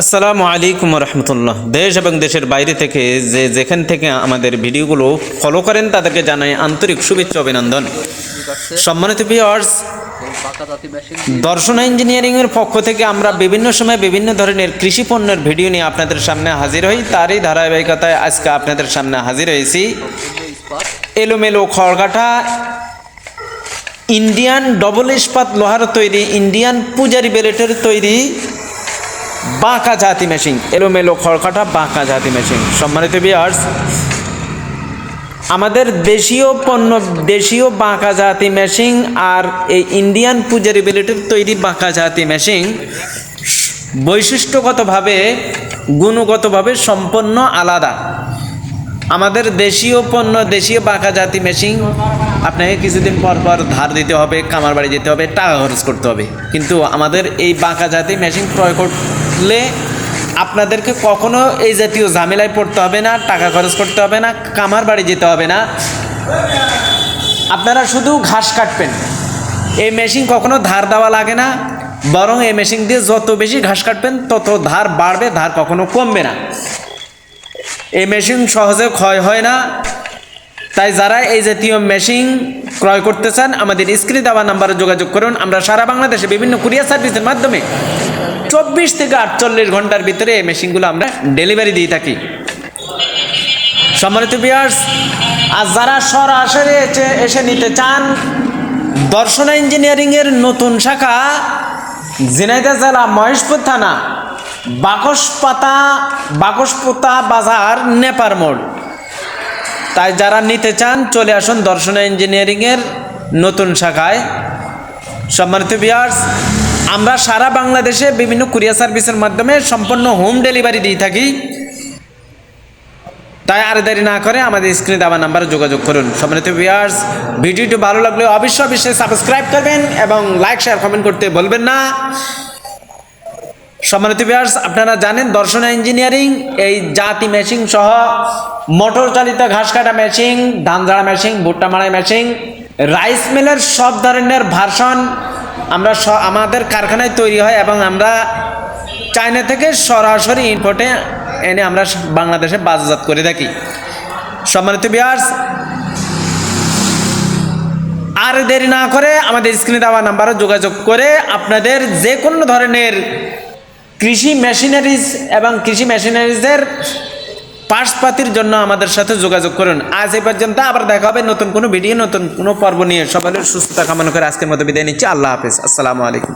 আসসালামু আলাইকুম রহমতুল্লাহ দেশ এবং দেশের বাইরে থেকে যে যেখান থেকে আমাদের ভিডিওগুলো ফলো করেন, তাদেরকে জানাই আন্তরিক শুভেচ্ছা অভিনন্দন। সম্মানিত মেশিন দর্শন ইঞ্জিনিয়ারিং এর পক্ষ থেকে আমরা বিভিন্ন সময় বিভিন্ন ধরনের কৃষি পণ্যের ভিডিও নিয়ে আপনাদের সামনে হাজির হই। তারই ধারাবাহিকতায় আজকে আপনাদের সামনে হাজির হয়েছি। এলোমেলো খড়কাটা ইন্ডিয়ান ডবল ইস্পাত লোহার তৈরি, ইন্ডিয়ান পূজারি বেলেটের তৈরি বাঁকা জাতি মেশিন এলোমেলো খড়কাটা বাঁকা জাতি মেশিন সম্মানিত বিয়ার্স আমাদের দেশীয় পণ্য, দেশীয় বাঁকা জাতি মেশিন আর এই ইন্ডিয়ান পূজারি তৈরি বাঁকা জাতি মেশিন বৈশিষ্ট্যগতভাবে, গুণগতভাবে সম্পন্ন আলাদা। আমাদের দেশীয় পণ্য, দেশীয় বাঁকা জাতি মেশিন আপনাকে কিছুদিন পর পর ধার দিতে হবে কামার বাড়ি যেতে হবে, টাকা খরচ করতে হবে। কিন্তু আমাদের এই বাঁকা জাতি মেশিন ক্রয় করলে আপনাদেরকে কখনো এই জাতীয় ঝামেলায় পড়তে হবে না, টাকা খরচ করতে হবে না কামার বাড়ি যেতে হবে না। আপনারা শুধু ঘাস কাটবেন। এই মেশিন কখনো ধার দেওয়া লাগে না, বরং এই মেশিন দিয়ে যত বেশি ঘাস কাটবেন, তত ধার বাড়বে, ধার কখনো কমবে না। এই মেশিন সহজে ক্ষয় হয় না। তাই যারা এই জাতীয় মেশিন ক্রয় করতে চান, আমাদের স্ক্রিনে দেওয়া নাম্বারে যোগাযোগ করুন। আমরা সারা বাংলাদেশে বিভিন্ন কুরিয়ার সার্ভিসের মাধ্যমে চব্বিশ থেকে আটচল্লিশ ঘণ্টার ভিতরে এই মেশিনগুলো আমরা ডেলিভারি দিয়ে থাকি। সম্মানিত বিয়ার্স আর যারা সরাসরি এসে নিতে চান, দর্শনা ইঞ্জিনিয়ারিংয়ের নতুন শাখা, ঝিনাইদহ জেলা মহেশপুর থানা। বাকসপাতা বাকসপোতা বাজার, নেপার মোড়। তাই যারা নিতে চান, চলে আসুন দর্শনা ইঞ্জিনিয়ারিংয়ের নতুন শাখায়। সম্মানিত বিয়ার্স আমরা সারা বাংলাদেশে বিভিন্ন কুরিয়ার সার্ভিসের মাধ্যমে সম্পূর্ণ হোম ডেলিভারি দিয়ে থাকি। তাই আর দেরি না করে আমাদের স্ক্রিনে দেওয়া নাম্বারে যোগাযোগ করুন। সম্মানিত ভিউয়ার্স ভিডিওটি ভালো লাগলে অবশ্যই অবশ্যই সাবস্ক্রাইব করবেন এবং লাইক শেয়ার কমেন্ট করতে বলবেন না। সম্মানিত ভিউয়ার্স আপনারা জানেন দর্শন ইঞ্জিনিয়ারিং এই জাতি মেশিন সহ মোটর চালিত ঘাস কাটা মেশিন ধান ঝাড়া মেশিন ভুট্টা মারাই মেশিন রাইস মিলের সব ধরনের ভার্সন আমরা আমাদের কারখানায় তৈরি হয় এবং আমরা চায়না থেকে সরাসরি ইম্পোর্টে এনে আমরা বাংলাদেশে বাজারজাত করে থাকি। সম্মানিত বিয়ার্স আর দেরি না করে আমাদের স্ক্রিনে দেওয়া নাম্বারে যোগাযোগ করে আপনাদের যে কোনো ধরনের কৃষি মেশিনারিজ এবং কৃষি মেশিনারিজের পাশপাতির জন্য আমাদের সাথে যোগাযোগ করুন। আজ এই পর্যন্ত আবার দেখা হবে নতুন কোনো ভিডিও, নতুন কোনো পর্ব নিয়ে। সবাই সুস্থতা কামনা করে আজকের মতো বিদায় নিচ্ছি। আল্লাহ হাফিজ। আসসালামু আলাইকুম।